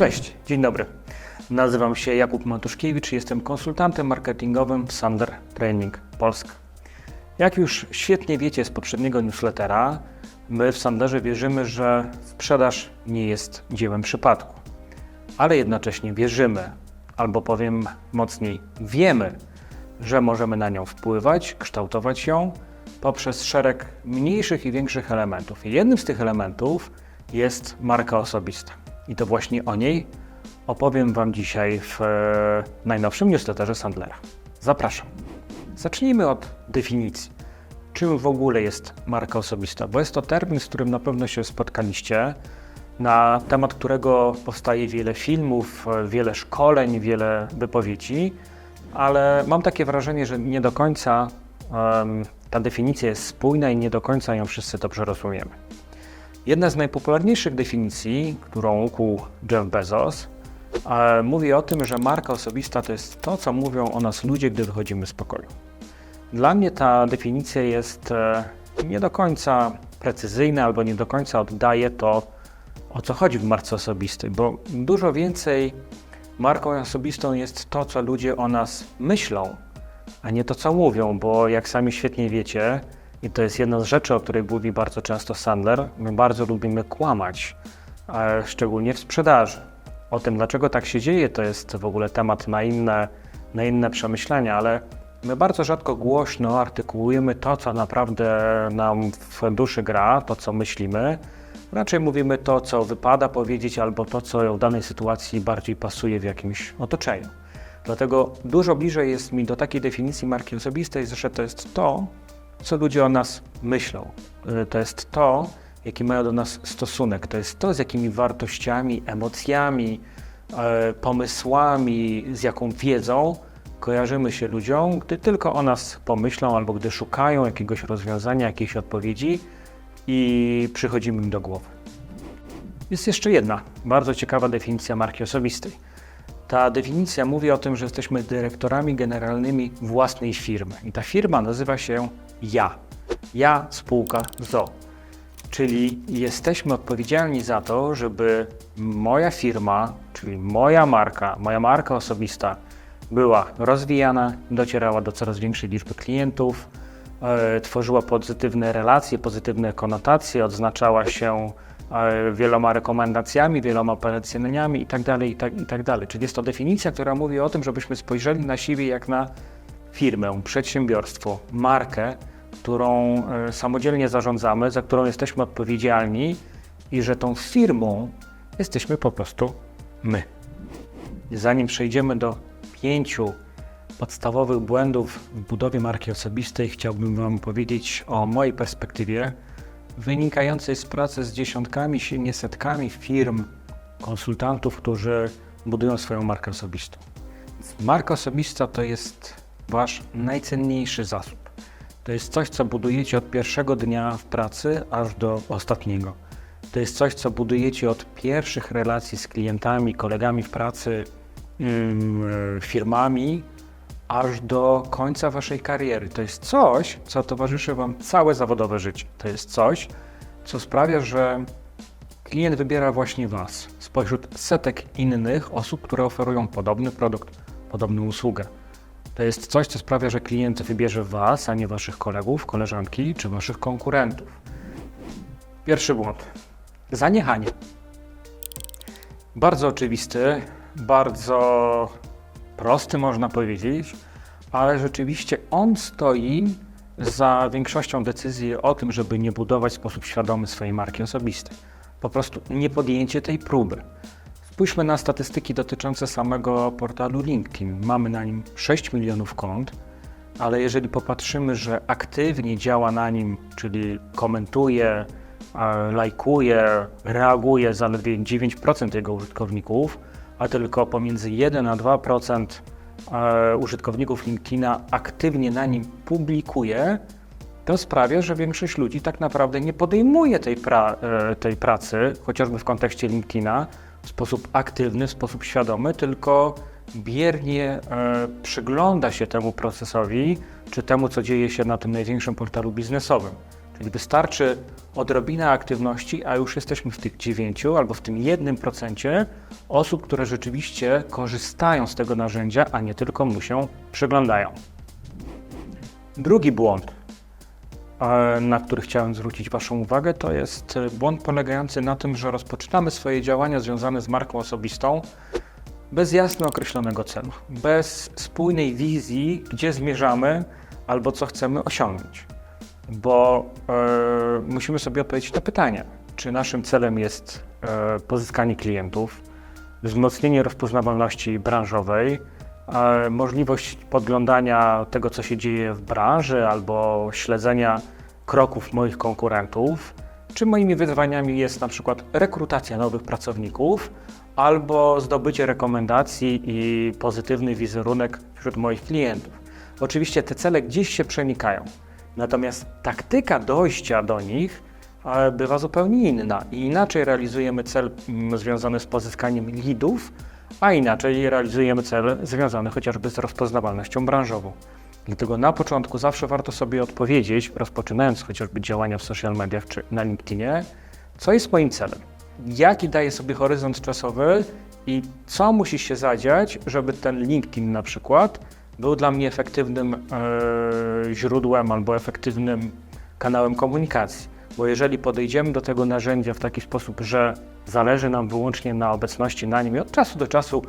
Cześć, dzień dobry. Nazywam się Jakub Matuszkiewicz jestem konsultantem marketingowym w Sander Training Polska. Jak już świetnie wiecie z poprzedniego newslettera, my w Sanderze wierzymy, że sprzedaż nie jest dziełem przypadku, ale jednocześnie wierzymy, albo powiem mocniej, wiemy, że możemy na nią wpływać, kształtować ją poprzez szereg mniejszych i większych elementów. I jednym z tych elementów jest marka osobista. I to właśnie o niej opowiem Wam dzisiaj w e, najnowszym newsletterze Sandlera. Zapraszam. Zacznijmy od definicji. Czym w ogóle jest marka osobista? Bo jest to termin, z którym na pewno się spotkaliście, na temat którego powstaje wiele filmów, e, wiele szkoleń, wiele wypowiedzi, ale mam takie wrażenie, że nie do końca em, ta definicja jest spójna i nie do końca ją wszyscy dobrze rozumiemy. Jedna z najpopularniejszych definicji, którą ukuł Jeff Bezos, e, mówi o tym, że marka osobista to jest to, co mówią o nas ludzie, gdy wychodzimy z pokoju. Dla mnie ta definicja jest e, nie do końca precyzyjna albo nie do końca oddaje to, o co chodzi w marce osobistej, bo dużo więcej marką osobistą jest to, co ludzie o nas myślą, a nie to, co mówią, bo jak sami świetnie wiecie, i to jest jedna z rzeczy, o której mówi bardzo często Sandler, my bardzo lubimy kłamać, szczególnie w sprzedaży. O tym, dlaczego tak się dzieje, to jest w ogóle temat na inne, na inne przemyślenia, ale my bardzo rzadko głośno artykułujemy to, co naprawdę nam w duszy gra, to, co myślimy. Raczej mówimy to, co wypada powiedzieć, albo to, co w danej sytuacji bardziej pasuje w jakimś otoczeniu. Dlatego dużo bliżej jest mi do takiej definicji marki osobistej, że to jest to, co ludzie o nas myślą. To jest to, jaki mają do nas stosunek. To jest to, z jakimi wartościami, emocjami, e, pomysłami, z jaką wiedzą kojarzymy się ludziom, gdy tylko o nas pomyślą albo gdy szukają jakiegoś rozwiązania, jakiejś odpowiedzi i przychodzimy im do głowy. Jest jeszcze jedna bardzo ciekawa definicja marki osobistej. Ta definicja mówi o tym, że jesteśmy dyrektorami generalnymi własnej firmy. I ta firma nazywa się ja. Ja spółka ZO. Czyli jesteśmy odpowiedzialni za to, żeby moja firma, czyli moja marka, moja marka osobista była rozwijana, docierała do coraz większej liczby klientów, e, tworzyła pozytywne relacje, pozytywne konotacje, odznaczała się e, wieloma rekomendacjami, wieloma poleceniami itd., itd. itd. Czyli jest to definicja, która mówi o tym, żebyśmy spojrzeli na siebie jak na firmę, przedsiębiorstwo, markę, którą e, samodzielnie zarządzamy, za którą jesteśmy odpowiedzialni i że tą firmą jesteśmy po prostu my. Zanim przejdziemy do pięciu podstawowych błędów w budowie marki osobistej, chciałbym Wam powiedzieć o mojej perspektywie wynikającej z pracy z dziesiątkami, silnie setkami firm, konsultantów, którzy budują swoją markę osobistą. Marka osobista to jest Wasz najcenniejszy zasób. To jest coś, co budujecie od pierwszego dnia w pracy aż do ostatniego. To jest coś, co budujecie od pierwszych relacji z klientami, kolegami w pracy, e, firmami, aż do końca waszej kariery. To jest coś, co towarzyszy wam całe zawodowe życie. To jest coś, co sprawia, że klient wybiera właśnie was spośród setek innych osób, które oferują podobny produkt, podobną usługę. To jest coś, co sprawia, że klient wybierze was, a nie waszych kolegów, koleżanki czy waszych konkurentów. Pierwszy błąd. Zaniechanie. Bardzo oczywisty, bardzo prosty można powiedzieć, ale rzeczywiście on stoi za większością decyzji o tym, żeby nie budować w sposób świadomy swojej marki osobistej. Po prostu nie podjęcie tej próby. Spójrzmy na statystyki dotyczące samego portalu LinkedIn. Mamy na nim 6 milionów kont, ale jeżeli popatrzymy, że aktywnie działa na nim, czyli komentuje, lajkuje, reaguje zaledwie 9% jego użytkowników, a tylko pomiędzy 1 a 2% e, użytkowników LinkedIna aktywnie na nim publikuje, to sprawia, że większość ludzi tak naprawdę nie podejmuje tej, pra, e, tej pracy, chociażby w kontekście LinkedIna, w sposób aktywny, w sposób świadomy, tylko biernie e, przygląda się temu procesowi, czy temu, co dzieje się na tym największym portalu biznesowym. Więc wystarczy odrobina aktywności, a już jesteśmy w tych 9 albo w tym 1% osób, które rzeczywiście korzystają z tego narzędzia, a nie tylko mu się przyglądają. Drugi błąd, na który chciałem zwrócić Waszą uwagę, to jest e, błąd polegający na tym, że rozpoczynamy swoje działania związane z marką osobistą bez jasno określonego celu, bez spójnej wizji, gdzie zmierzamy albo co chcemy osiągnąć. Bo e, musimy sobie odpowiedzieć na pytanie, czy naszym celem jest e, pozyskanie klientów, wzmocnienie rozpoznawalności branżowej, możliwość podglądania tego, co się dzieje w branży, albo śledzenia kroków moich konkurentów, czy moimi wyzwaniami jest na przykład rekrutacja nowych pracowników, albo zdobycie rekomendacji i pozytywny wizerunek wśród moich klientów. Oczywiście te cele gdzieś się przenikają, natomiast taktyka dojścia do nich e, bywa zupełnie inna i inaczej realizujemy cel mm, związany z pozyskaniem leadów, a inaczej realizujemy cel związany chociażby z rozpoznawalnością branżową. Dlatego na początku zawsze warto sobie odpowiedzieć, rozpoczynając chociażby działania w social mediach czy na LinkedInie, co jest moim celem, jaki daje sobie horyzont czasowy i co musi się zadziać, żeby ten LinkedIn na przykład był dla mnie efektywnym e, źródłem albo efektywnym kanałem komunikacji. Bo jeżeli podejdziemy do tego narzędzia w taki sposób, że zależy nam wyłącznie na obecności na nim i od czasu do czasu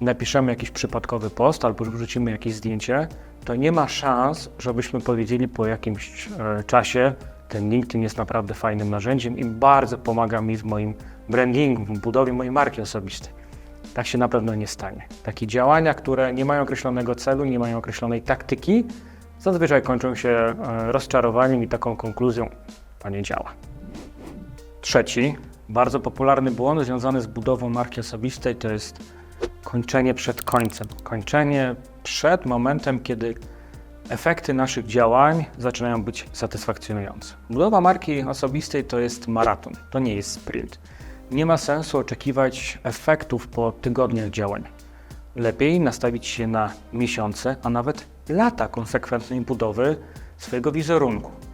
napiszemy jakiś przypadkowy post albo wrzucimy jakieś zdjęcie, to nie ma szans, żebyśmy powiedzieli po jakimś e, czasie, ten LinkedIn jest naprawdę fajnym narzędziem i bardzo pomaga mi w moim brandingu, w budowie mojej marki osobistej. Tak się na pewno nie stanie. Takie działania, które nie mają określonego celu, nie mają określonej taktyki, zazwyczaj kończą się e, rozczarowaniem i taką konkluzją, to nie działa. Trzeci, bardzo popularny błąd związany z budową marki osobistej to jest kończenie przed końcem. Kończenie przed momentem, kiedy efekty naszych działań zaczynają być satysfakcjonujące. Budowa marki osobistej to jest maraton, to nie jest sprint. Nie ma sensu oczekiwać efektów po tygodniach działań. Lepiej nastawić się na miesiące, a nawet lata konsekwentnej budowy swojego wizerunku.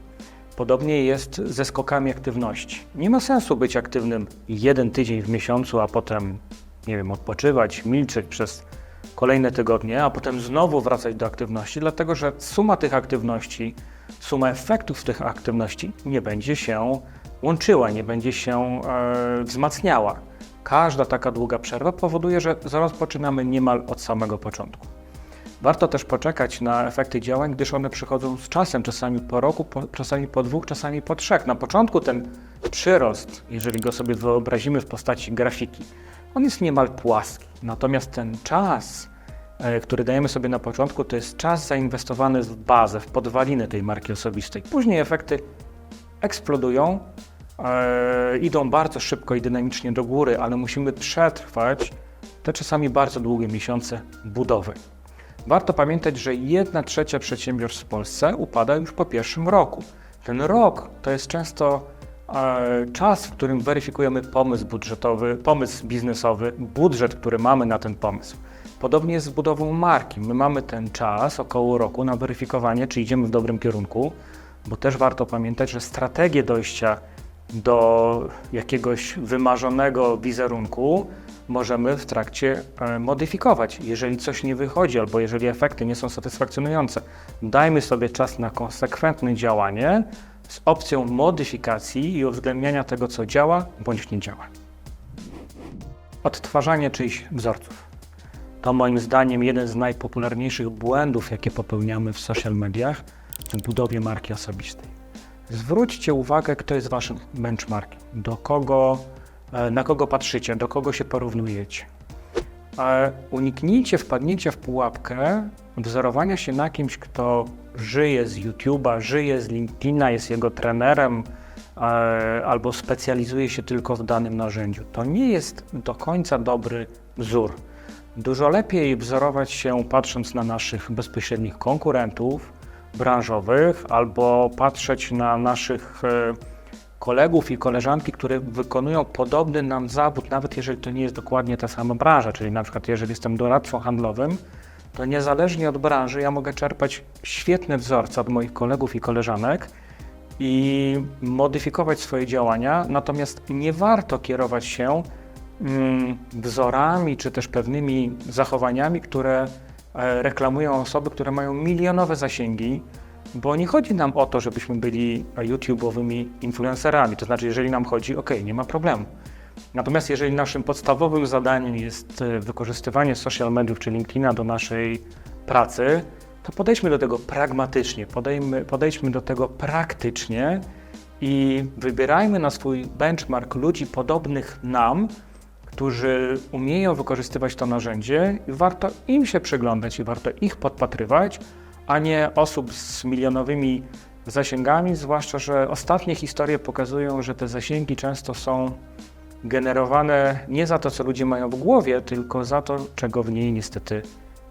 Podobnie jest ze skokami aktywności. Nie ma sensu być aktywnym jeden tydzień w miesiącu, a potem, nie wiem, odpoczywać, milczeć przez kolejne tygodnie, a potem znowu wracać do aktywności, dlatego że suma tych aktywności, suma efektów tych aktywności nie będzie się łączyła, nie będzie się e, wzmacniała. Każda taka długa przerwa powoduje, że rozpoczynamy niemal od samego początku. Warto też poczekać na efekty działań, gdyż one przychodzą z czasem, czasami po roku, po, czasami po dwóch, czasami po trzech. Na początku ten przyrost, jeżeli go sobie wyobrazimy w postaci grafiki, on jest niemal płaski. Natomiast ten czas, e, który dajemy sobie na początku, to jest czas zainwestowany w bazę, w podwaliny tej marki osobistej. Później efekty eksplodują, e, idą bardzo szybko i dynamicznie do góry, ale musimy przetrwać te czasami bardzo długie miesiące budowy. Warto pamiętać, że 1 trzecia przedsiębiorstw w Polsce upada już po pierwszym roku. Ten rok to jest często e, czas, w którym weryfikujemy pomysł budżetowy, pomysł biznesowy, budżet, który mamy na ten pomysł. Podobnie jest z budową marki. My mamy ten czas, około roku, na weryfikowanie, czy idziemy w dobrym kierunku, bo też warto pamiętać, że strategie dojścia do jakiegoś wymarzonego wizerunku możemy w trakcie e, modyfikować. Jeżeli coś nie wychodzi, albo jeżeli efekty nie są satysfakcjonujące, dajmy sobie czas na konsekwentne działanie z opcją modyfikacji i uwzględniania tego, co działa bądź nie działa. Odtwarzanie czyichś wzorców. To moim zdaniem jeden z najpopularniejszych błędów, jakie popełniamy w social mediach w budowie marki osobistej. Zwróćcie uwagę, kto jest waszym benchmarkiem, do kogo, na kogo patrzycie, do kogo się porównujecie. E, Uniknijcie wpadnięcia w pułapkę wzorowania się na kimś, kto żyje z YouTube'a, żyje z LinkedIna, jest jego trenerem e, albo specjalizuje się tylko w danym narzędziu. To nie jest do końca dobry wzór. Dużo lepiej wzorować się patrząc na naszych bezpośrednich konkurentów branżowych albo patrzeć na naszych e, kolegów i koleżanki, które wykonują podobny nam zawód, nawet jeżeli to nie jest dokładnie ta sama branża, czyli na przykład jeżeli jestem doradcą handlowym, to niezależnie od branży ja mogę czerpać świetne wzorce od moich kolegów i koleżanek i modyfikować swoje działania, natomiast nie warto kierować się mm, wzorami czy też pewnymi zachowaniami, które e, reklamują osoby, które mają milionowe zasięgi, bo nie chodzi nam o to, żebyśmy byli YouTube'owymi influencerami. To znaczy, jeżeli nam chodzi, ok, nie ma problemu. Natomiast jeżeli naszym podstawowym zadaniem jest e, wykorzystywanie social mediów czy LinkedIna do naszej pracy, to podejdźmy do tego pragmatycznie, podejdźmy, podejdźmy do tego praktycznie i wybierajmy na swój benchmark ludzi podobnych nam, którzy umieją wykorzystywać to narzędzie i warto im się przyglądać i warto ich podpatrywać, a nie osób z milionowymi zasięgami, zwłaszcza, że ostatnie historie pokazują, że te zasięgi często są generowane nie za to, co ludzie mają w głowie, tylko za to, czego w niej niestety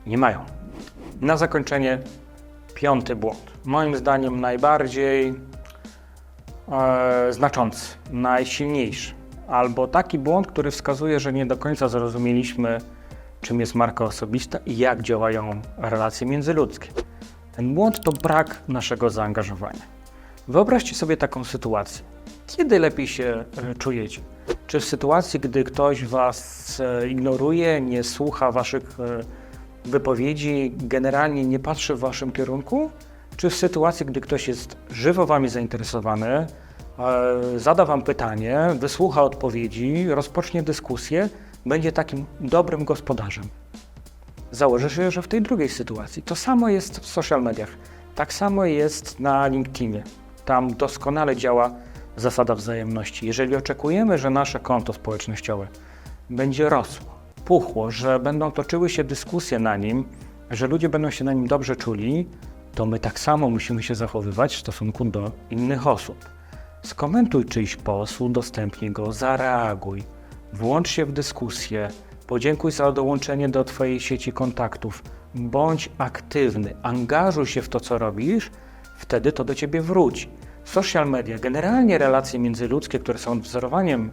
nie mają. Na zakończenie piąty błąd. Moim zdaniem najbardziej e, znaczący, najsilniejszy, albo taki błąd, który wskazuje, że nie do końca zrozumieliśmy, czym jest marka osobista i jak działają relacje międzyludzkie. Ten błąd to brak naszego zaangażowania. Wyobraźcie sobie taką sytuację. Kiedy lepiej się e, czujecie? Czy w sytuacji, gdy ktoś Was e, ignoruje, nie słucha Waszych e, wypowiedzi, generalnie nie patrzy w Waszym kierunku? Czy w sytuacji, gdy ktoś jest żywo Wami zainteresowany, zada Wam pytanie, wysłucha odpowiedzi, rozpocznie dyskusję, będzie takim dobrym gospodarzem? Założę się, że w tej drugiej sytuacji. To samo jest w social mediach. Tak samo jest na LinkedInie. Tam doskonale działa zasada wzajemności. Jeżeli oczekujemy, że nasze konto społecznościowe będzie rosło, puchło, że będą toczyły się dyskusje na nim, że ludzie będą się na nim dobrze czuli, to my tak samo musimy się zachowywać w stosunku do innych osób. Skomentuj czyjś post, udostępnij go, zareaguj, włącz się w dyskusję, podziękuj za dołączenie do Twojej sieci kontaktów, bądź aktywny, angażuj się w to, co robisz, wtedy to do Ciebie wróci. Social media, generalnie relacje międzyludzkie, które są wzorowaniem,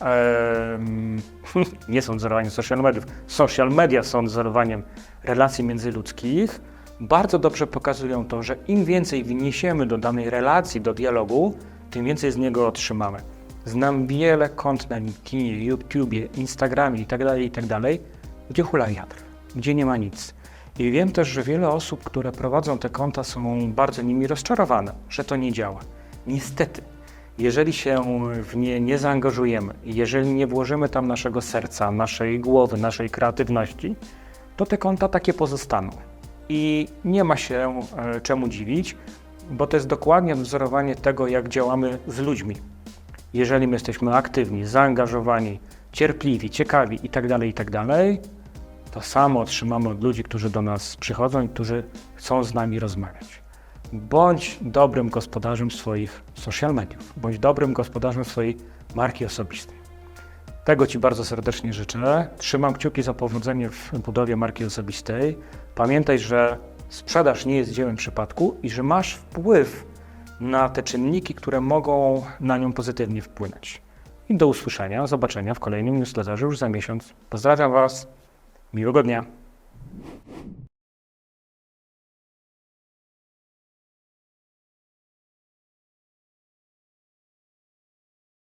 em, nie są wzorowaniem social mediów, social media są wzorowaniem relacji międzyludzkich, bardzo dobrze pokazują to, że im więcej wniesiemy do danej relacji, do dialogu, tym więcej z niego otrzymamy. Znam wiele kont na LinkedInie, YouTubie, Instagramie itd., itd., gdzie hula wiatr, gdzie nie ma nic. I wiem też, że wiele osób, które prowadzą te konta, są bardzo nimi rozczarowane, że to nie działa. Niestety, jeżeli się w nie nie zaangażujemy, jeżeli nie włożymy tam naszego serca, naszej głowy, naszej kreatywności, to te konta takie pozostaną. I nie ma się e, czemu dziwić, bo to jest dokładnie wzorowanie tego, jak działamy z ludźmi. Jeżeli my jesteśmy aktywni, zaangażowani, cierpliwi, ciekawi itd., itd., to samo otrzymamy od ludzi, którzy do nas przychodzą i którzy chcą z nami rozmawiać. Bądź dobrym gospodarzem swoich social mediów, bądź dobrym gospodarzem swojej marki osobistej. Tego Ci bardzo serdecznie życzę. Trzymam kciuki za powodzenie w budowie marki osobistej. Pamiętaj, że sprzedaż nie jest dziełem przypadku i że masz wpływ na te czynniki, które mogą na nią pozytywnie wpłynąć. I do usłyszenia, zobaczenia w kolejnym newsletterze już za miesiąc. Pozdrawiam Was. Miłego dnia.